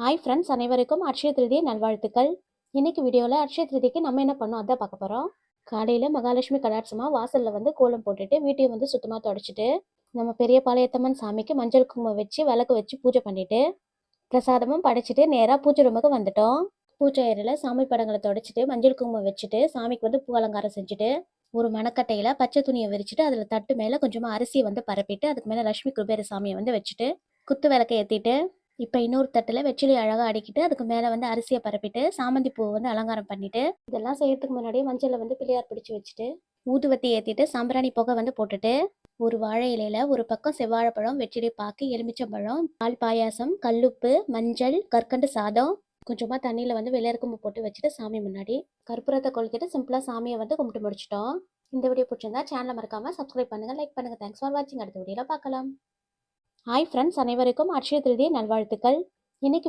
Hi friends அனைவருக்கும் அக்ஷய திருதியை நல்வாழ்த்துக்கள். இன்னைக்கு வீடியோவில் அட்சய திருதிக்கு நம்ம என்ன பண்ணோம் அதான் பார்க்க போகிறோம் காலையில் மகாலட்சுமி கடாட்சமாக வாசலில் வந்து கோலம் போட்டுட்டு வீட்டையும் வந்து சுத்தமாக தொடச்சிட்டு நம்ம பெரிய பாளையத்தம்மன் சாமிக்கு மஞ்சள் குங்குமம் வச்சு விளக்கு வச்சு பூஜை பண்ணிட்டு பிரசாதமும் படைச்சிட்டு நேராக பூஜை ரூமுக்கு வந்துட்டோம். பூஜை அறையில் சாமி படங்களை தொடச்சிட்டு மஞ்சள் குங்குமம் வச்சுட்டு சாமிக்கு வந்து பூ அலங்காரம் செஞ்சுட்டு ஒரு மணக்கட்டையில் பச்சை துணியை விரிச்சிட்டு அதில் தட்டு மேலே கொஞ்சமாக அரிசியை வந்து பரப்பிட்டு அதுக்கு மேலே லட்சுமி குபேர சாமியை வந்து வச்சுட்டு குத்து விளக்கை ஏற்றிட்டு இப்போ இன்னொரு தட்டில் வெற்றிலை அழகாக அடிக்கிட்டு அதுக்கு மேலே வந்து அரிசியை பரப்பிட்டு சாமந்தி பூவை வந்து அலங்காரம் பண்ணிட்டு இதெல்லாம் செய்யறதுக்கு முன்னாடி மஞ்சளில் வந்து பிள்ளையார் பிடிச்சி வச்சுட்டு ஊதுவத்தி ஏற்றிட்டு சாம்பிராணி புகை வந்து போட்டுட்டு ஒரு வாழை இலையில ஒரு பக்கம் செவ்வாழைப்பழம் வெற்றிலை பாக்கு எலுமிச்சம்பழம் பால் பாயாசம் கல்லுப்பு மஞ்சள் கற்கண்டு சாதம் கொஞ்சமாக தண்ணியில் வந்து வெள்ளையருக்கும்பு போட்டு வச்சுட்டு சாமி முன்னாடி கற்பூரத்தை கொளுத்திட்டு சிம்பிளாக சாமியை வந்து கும்பிட்டு முடிச்சிட்டோம். இந்த வீடியோ பிடிச்சிருந்தா சேனலை மறக்காமல் சப்ஸ்கிரைப் பண்ணுங்கள் லைக் பண்ணுங்கள் தேங்க்ஸ் ஃபார் வாட்சிங் அடுத்த வீடியோவில் பார்க்கலாம். ஹாய் ஃப்ரெண்ட்ஸ் அனைவருக்கும் அக்ஷய திருதிய நல்வாழ்த்துக்கள். இன்னைக்கு